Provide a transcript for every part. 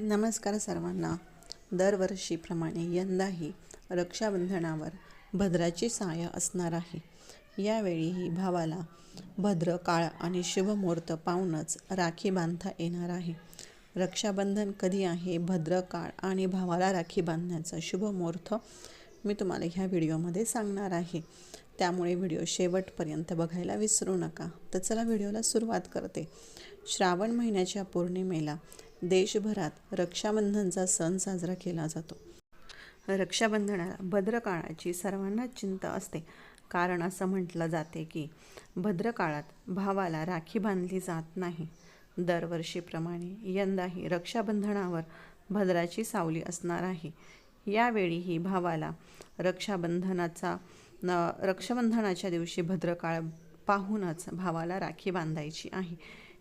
नमस्कार सर्वांना. दरवर्षीप्रमाणे यंदाही रक्षाबंधनावर भद्राची साया असणार आहे. यावेळीही भावाला भद्र काळ आणि शुभमुहूर्त पाहूनच राखी बांधता येणार आहे. रक्षाबंधन कधी आहे? भद्र काळ आणि भावाला राखी बांधण्याचा शुभमुहूर्त मी तुम्हाला ह्या व्हिडिओमध्ये सांगणार आहे. त्यामुळे व्हिडिओ शेवटपर्यंत बघायला विसरू नका. तर चला व्हिडिओला सुरुवात करते. श्रावण महिन्याच्या पौर्णिमेला देशभरात रक्षाबंधनचा सण साजरा केला जातो. रक्षाबंधनाला भद्रकाळाची सर्वांनाच चिंता असते. कारण असं म्हटलं जाते की भद्रकाळात भावाला राखी बांधली जात नाही. दरवर्षीप्रमाणे यंदाही रक्षाबंधनावर भद्राची सावली असणार आहे. यावेळीही भावाला रक्षाबंधनाचा न रक्षाबंधनाच्या दिवशी भद्रकाळ पाहूनच भावाला राखी बांधायची आहे.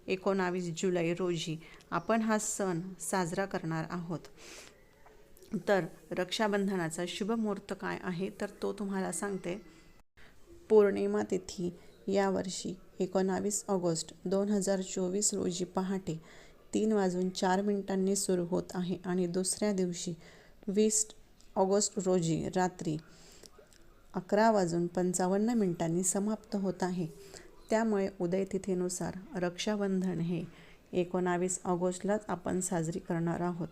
एकोणावीस जुलै रोजी आपण हा सण साजरा करणार आहोत. तर रक्षाबंधनाचा शुभ मुहूर्त काय आहे? तर तो तुम्हाला सांगते. पौर्णिमा तिथी यावर्षी एकोणावीस ऑगस्ट दोन हजार चोवीस रोजी पहाटे तीन वाजून चार मिनिटांनी सुरू होत आहे आणि दुसऱ्या दिवशी वीस ऑगस्ट रोजी रात्री अकरा वाजून पंचावन्न मिनिटांनी समाप्त होत आहे. त्यामुळे उदयतिथीनुसार रक्षाबंधन हे एकोणावीस ऑगस्टलाच आपण साजरी करणार आहोत.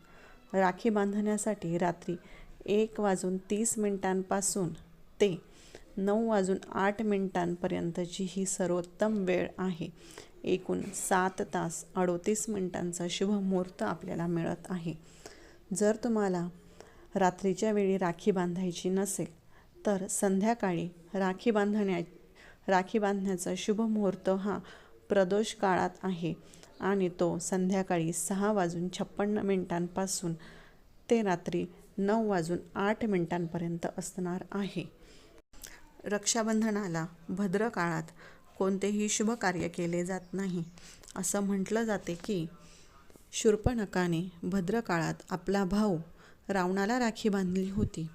राखी बांधण्यासाठी रात्री एक वाजून तीस मिनिटांपासून ते नऊ वाजून आठ मिनिटांपर्यंतची ही सर्वोत्तम वेळ आहे. एकूण सात तास अडोतीस मिनिटांचा शुभ मुहूर्त आपल्याला मिळत आहे. जर तुम्हाला रात्रीच्या वेळी राखी बांधायची नसेल तर संध्याकाळी राखी बांधण्या राखी बांधण्याचा शुभ मुहूर्त हा प्रदोष काळात आहे. आणि तो संध्याकाळी सहा वाजून छप्पन्न मिनिटांपासून ते रात्री नऊ वाजून आठ मिनिटांपर्यंत असणार आहे. रक्षाबंधनाला भद्र काळात कोणतेही शुभ कार्य केले जात नाही. असं म्हटलं जाते की शूर्पणकाने भद्र काळात आपला भाऊ रावणाला राखी बांधली होती.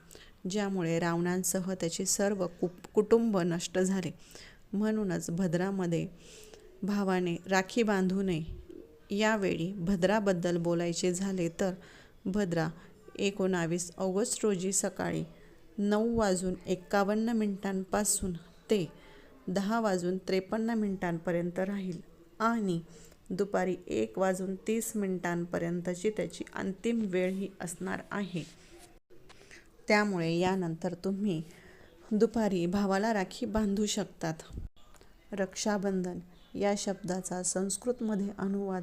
ज्यामुळे रावणांसह त्याचे सर्व कुप कुटुंब नष्ट झाले. म्हणूनच भद्रामध्ये भावाने राखी बांधू नये. यावेळी भद्राबद्दल बोलायचे झाले तर भद्रा एकोणावीस ऑगस्ट रोजी सकाळी नऊ वाजून एक्कावन्न मिनिटांपासून ते दहा वाजून त्रेपन्न मिनिटांपर्यंत राहील आणि दुपारी एक वाजून तीस मिनिटांपर्यंतची त्याची अंतिम वेळ ही असणार आहे. त्यामुळे यानंतर तुम्ही दुपारी भावाला राखी बांधू शकतात. रक्षाबंधन या शब्दाचा संस्कृतमध्ये अनुवाद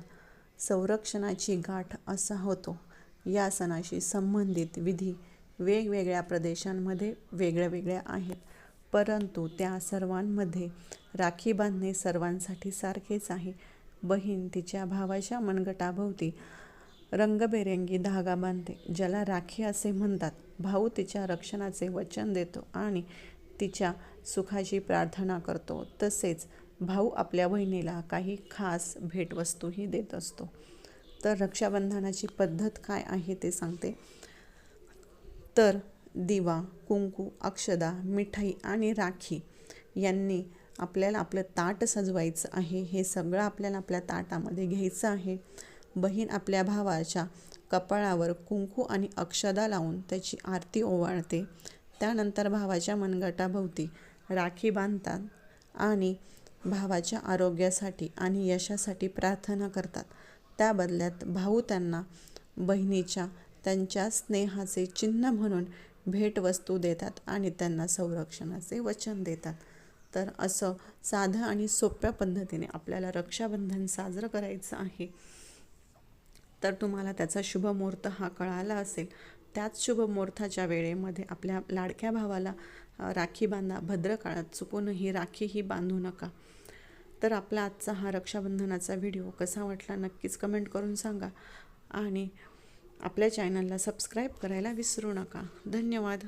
संरक्षणाची गाठ असा होतो. या सणाशी संबंधित विधी वेगवेगळ्या प्रदेशांमध्ये वेगळ्या वेगळ्या आहेत. परंतु त्या सर्वांमध्ये राखी बांधणे सर्वांसाठी सारखेच आहे. बहीण तिच्या भावाच्या मनगटाभोवती रंगबेरंगी धागा बांधते ज्याला राखी असे म्हणतात. भाऊ तिच्या रक्षणाचे वचन देतो आणि तिच्या सुखाची प्रार्थना करतो. तसेच भाऊ आपल्या बहिणीला काही खास भेटवस्तूही देत असतो. तर रक्षाबंधनाची पद्धत काय आहे ते सांगते. तर दिवा कुंकू अक्षदा मिठाई आणि राखी यांनी आपल्याला आपलं ताट सजवायचं आहे. हे सगळं आपल्याला आपल्या ताटामध्ये घ्यायचं आहे. बहीण आपल्या भावाच्या कपाळावर कुंकू आणि अक्षदा लावून त्याची आरती ओवाळते. त्यानंतर भावाच्या मनगटाभोवती राखी बांधतात आणि भावाच्या आरोग्यासाठी आणि यशासाठी प्रार्थना करतात. त्या बदल्यात भाऊ त्यांना बहिणीच्या त्यांच्या स्नेहाचे चिन्ह म्हणून भेटवस्तू देतात आणि त्यांना संरक्षणाचे वचन देतात. तर असं साधं आणि सोप्या पद्धतीने आपल्याला रक्षाबंधन साजरं करायचं आहे. तर तुम्हाला त्याचा शुभ मुहूर्त हा कळाला असेल. त्याच शुभ मुहूर्ताच्या वेळेमध्ये आपल्या लाडक्या भावाला राखी बांधा भद्र काळात चुकूनही राखी ही बांधू नका. तर आपला आजचा हा रक्षाबंधनाचा व्हिडिओ कसा वाटला नक्कीच कमेंट करून सांगा. आणि आपल्या चॅनलला सबस्क्राईब करायला विसरू नका. धन्यवाद.